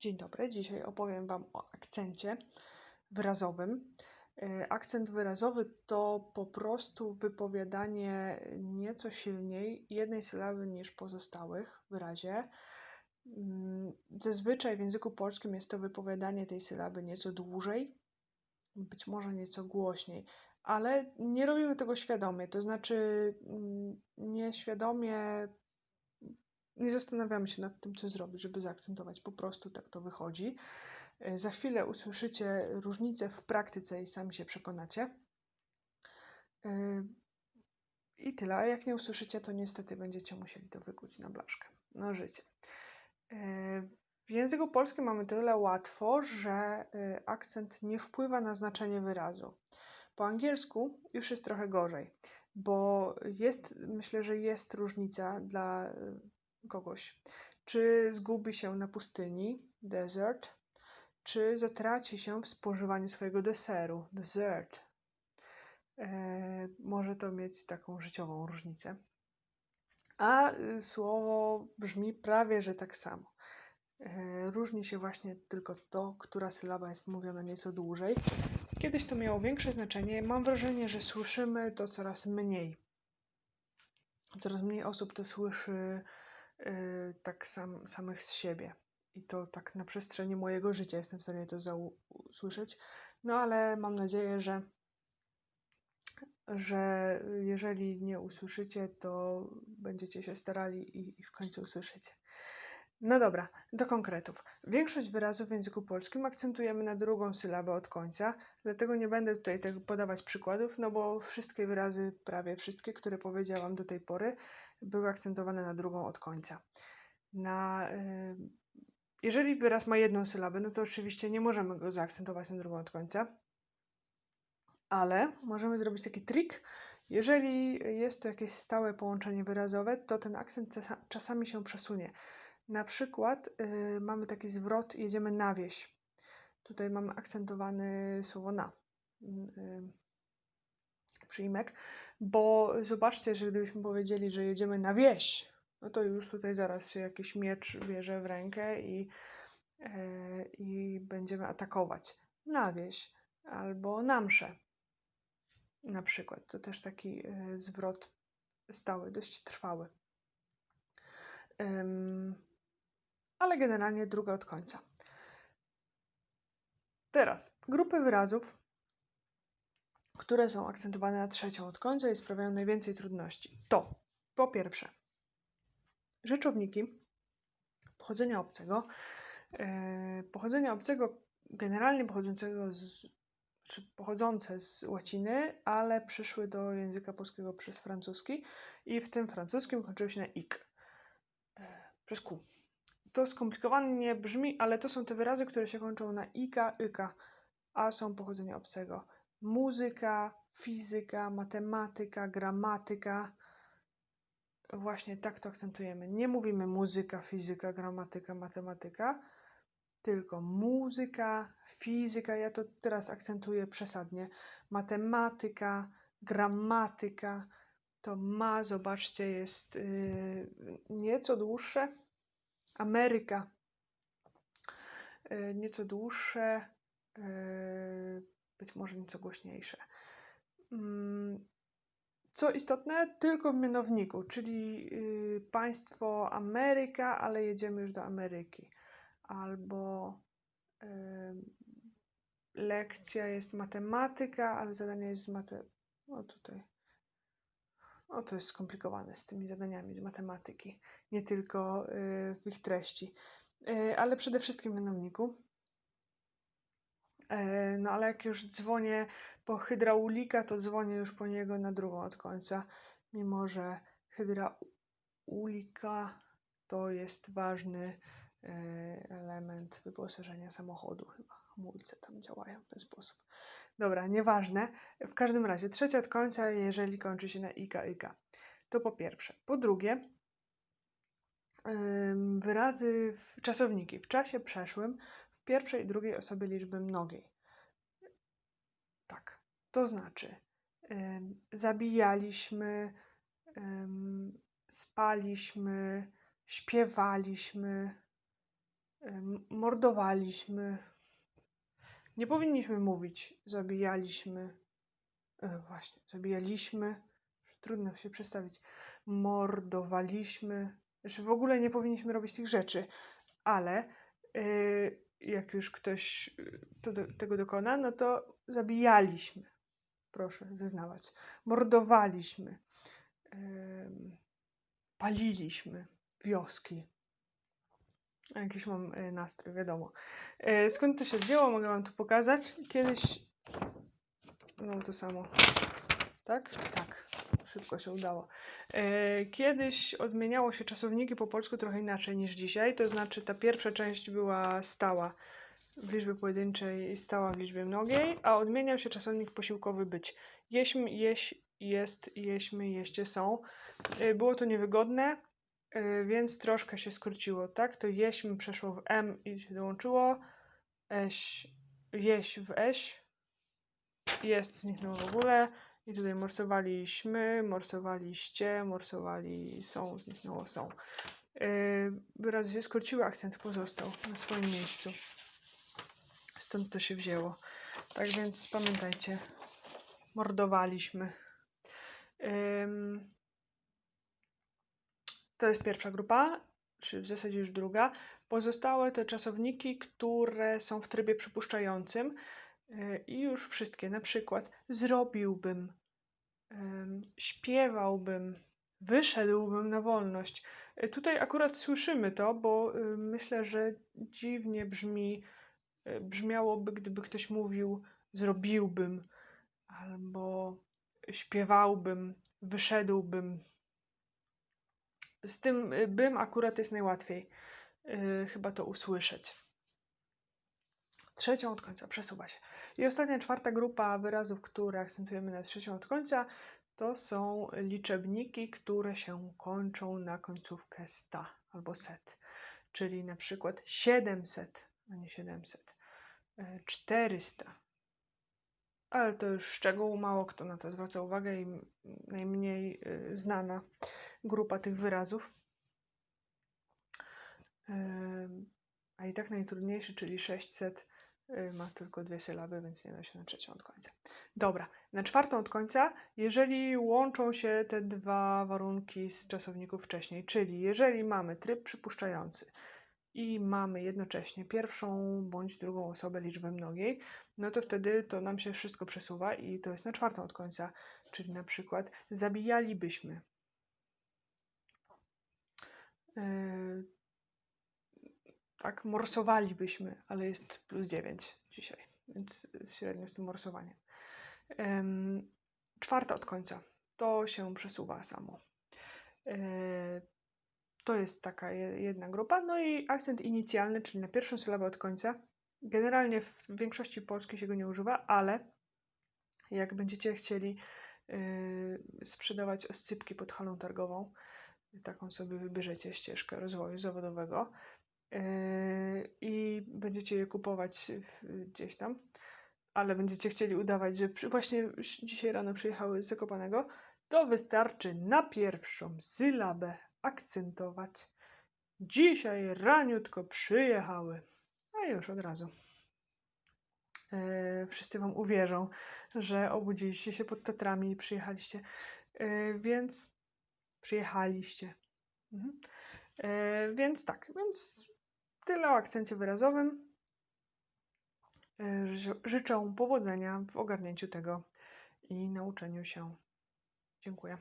Dzień dobry. Dzisiaj opowiem Wam o akcencie wyrazowym. E, Akcent wyrazowy to po prostu wypowiadanie nieco silniej jednej sylaby niż pozostałych w wyrazie. Mm, Zazwyczaj w języku polskim jest to wypowiadanie tej sylaby nieco dłużej, być może nieco głośniej, ale nie robimy tego świadomie. To znaczy, mm, nieświadomie nie zastanawiamy się nad tym, co zrobić, żeby zaakcentować. Po prostu tak to wychodzi. E, Za chwilę usłyszycie różnice w praktyce i sami się przekonacie. E, I tyle. A jak nie usłyszycie, to niestety będziecie musieli to wykuć na blaszkę. No życie. E, W języku polskim mamy tyle łatwo, że akcent nie wpływa na znaczenie wyrazu. Po angielsku już jest trochę gorzej, bo jest, myślę, że jest różnica dla kogoś. Czy zgubi się na pustyni, desert, czy zatraci się w spożywaniu swojego deseru, dessert. E, może to mieć taką życiową różnicę. A y, słowo brzmi prawie że tak samo. E, różni się właśnie tylko to, która sylaba jest mówiona nieco dłużej. Kiedyś to miało większe znaczenie. Mam wrażenie, że słyszymy to coraz mniej. Coraz mniej osób to słyszy tak sam, samych z siebie. I to tak na przestrzeni mojego życia jestem w stanie to usłyszeć. No ale mam nadzieję, że, że jeżeli nie usłyszycie, to będziecie się starali i, i w końcu usłyszycie. No dobra, do konkretów. Większość wyrazów w języku polskim akcentujemy na drugą sylabę od końca, dlatego nie będę tutaj tego podawać przykładów, no bo wszystkie wyrazy, prawie wszystkie, które powiedziałam do tej pory, były akcentowane na drugą od końca. Na, y, jeżeli wyraz ma jedną sylabę, no to oczywiście nie możemy go zaakcentować na drugą od końca, ale możemy zrobić taki trik. Jeżeli jest to jakieś stałe połączenie wyrazowe, to ten akcent czasa- czasami się przesunie. Na przykład y, mamy taki zwrot, jedziemy na wieś. Tutaj mamy akcentowany słowo na. Y, przyjmek, bo zobaczcie, że gdybyśmy powiedzieli, że jedziemy na wieś, no to już tutaj zaraz się jakiś miecz bierze w rękę i, e, i będziemy atakować. Na wieś albo na mszę na przykład. To też taki e, zwrot stały, dość trwały. Ym, ale generalnie druga od końca. Teraz grupy wyrazów, które są akcentowane na trzecią od końca i sprawiają najwięcej trudności. To po pierwsze rzeczowniki pochodzenia obcego. E, pochodzenia obcego, generalnie pochodzącego z, czy pochodzące z łaciny, ale przyszły do języka polskiego przez francuski i w tym francuskim kończyły się na ik. E, przez Q. To skomplikowanie brzmi, ale to są te wyrazy, które się kończą na ika, yka, a są pochodzenia obcego. Muzyka, fizyka, matematyka, gramatyka. Właśnie tak to akcentujemy. Nie mówimy muzyka, fizyka, gramatyka, matematyka, tylko muzyka, fizyka. Ja to teraz akcentuję przesadnie. Matematyka, gramatyka. To ma, zobaczcie, jest yy, nieco dłuższe. Ameryka. Yy, nieco dłuższe, yy, być może nieco głośniejsze. Mm, Co istotne, tylko w mianowniku, czyli yy, państwo Ameryka, ale jedziemy już do Ameryki. Albo yy, lekcja jest matematyka, ale zadanie jest z mate... O tutaj. O, to jest skomplikowane z tymi zadaniami z matematyki, nie tylko yy, w ich treści, ale przede wszystkim w mianowniku. E, No ale jak już dzwonię po hydraulika, to dzwonię już po niego na drugą od końca, mimo że hydraulika to jest ważny e, element wyposażenia samochodu. Chyba hamulce tam działają w ten sposób. Dobra, nieważne. W każdym razie trzecia od końca, jeżeli kończy się na ika, ika. To po pierwsze. Po drugie, wyrazy, czasowniki w czasie przeszłym pierwszej i drugiej osobie liczby mnogiej. Tak, to znaczy zabijaliśmy, spaliśmy, śpiewaliśmy, mordowaliśmy. Nie powinniśmy mówić zabijaliśmy. E, właśnie, zabijaliśmy. Trudno się przedstawić. Mordowaliśmy. Znaczy w ogóle nie powinniśmy robić tych rzeczy, ale y, jak już ktoś y, to tego dokona, no to zabijaliśmy. Proszę zeznawać. Mordowaliśmy. Ym, paliliśmy wioski. Jakiś mam y, nastrój, wiadomo. Y, skąd to się wzięło? Mogę wam tu pokazać. Kiedyś. No to samo. Tak? Tak. Szybko się udało. E, Kiedyś odmieniało się czasowniki po polsku trochę inaczej niż dzisiaj. To znaczy, ta pierwsza część była stała w liczbie pojedynczej i stała w liczbie mnogiej, a odmieniał się czasownik posiłkowy być. Jeśm, jeś, jest, jeśmy, jeście, są. E, Było to niewygodne, e, więc troszkę się skróciło, tak? To jeśm przeszło w m i się dołączyło. Eś, jeś w eś. Jest zniknęło w ogóle. I tutaj morsowaliśmy, morsowaliście, morsowali są, zniknęło są. Yy, wyrazy się skróciły, akcent pozostał na swoim miejscu. Stąd to się wzięło. Tak więc pamiętajcie, mordowaliśmy. Ym, to jest pierwsza grupa, czy w zasadzie już druga. Pozostałe to czasowniki, które są w trybie przypuszczającym. Yy, I już wszystkie, na przykład zrobiłbym, ym, śpiewałbym, wyszedłbym na wolność. Yy, Tutaj akurat słyszymy to, bo yy, myślę, że dziwnie brzmi, yy, brzmiałoby, gdyby ktoś mówił zrobiłbym, albo śpiewałbym, wyszedłbym. Z tym yy, bym akurat jest najłatwiej yy, chyba to usłyszeć. Trzecią od końca przesuwa się. I ostatnia, czwarta grupa wyrazów, które akcentujemy na trzecią od końca, to są liczebniki, które się kończą na końcówkę sta albo set. Czyli na przykład 700, a nie 700, e, 400. Ale to już szczegół, mało kto na to zwraca uwagę i najmniej y, znana grupa tych wyrazów. Ym, A i tak najtrudniejszy, czyli 600, y, ma tylko dwie sylaby, więc nie da się na trzecią od końca. Dobra, na czwartą od końca, jeżeli łączą się te dwa warunki z czasowników wcześniej, czyli jeżeli mamy tryb przypuszczający i mamy jednocześnie pierwszą bądź drugą osobę liczby mnogiej, no to wtedy to nam się wszystko przesuwa i to jest na czwartą od końca, czyli na przykład zabijalibyśmy. Yy, tak, morsowalibyśmy, ale jest plus 9 dzisiaj, więc średnio z tym morsowaniem. Em, czwarta od końca. To się przesuwa samo. E, to jest taka je- jedna grupa. No i akcent inicjalny, czyli na pierwszą sylabę od końca. Generalnie w większości polskiej się go nie używa, ale jak będziecie chcieli y, sprzedawać oscypki pod halą targową, taką sobie wybierzecie ścieżkę rozwoju zawodowego i będziecie je kupować gdzieś tam, ale będziecie chcieli udawać, że właśnie dzisiaj rano przyjechały z Zakopanego, to wystarczy na pierwszą sylabę akcentować. Dzisiaj raniutko przyjechały. A już od razu. Yy, wszyscy Wam uwierzą, że obudziliście się pod Tatrami i przyjechaliście. Yy, więc przyjechaliście. Mhm. E, więc tak, więc tyle o akcencie wyrazowym. E, ży- życzę powodzenia w ogarnięciu tego i nauczeniu się. Dziękuję.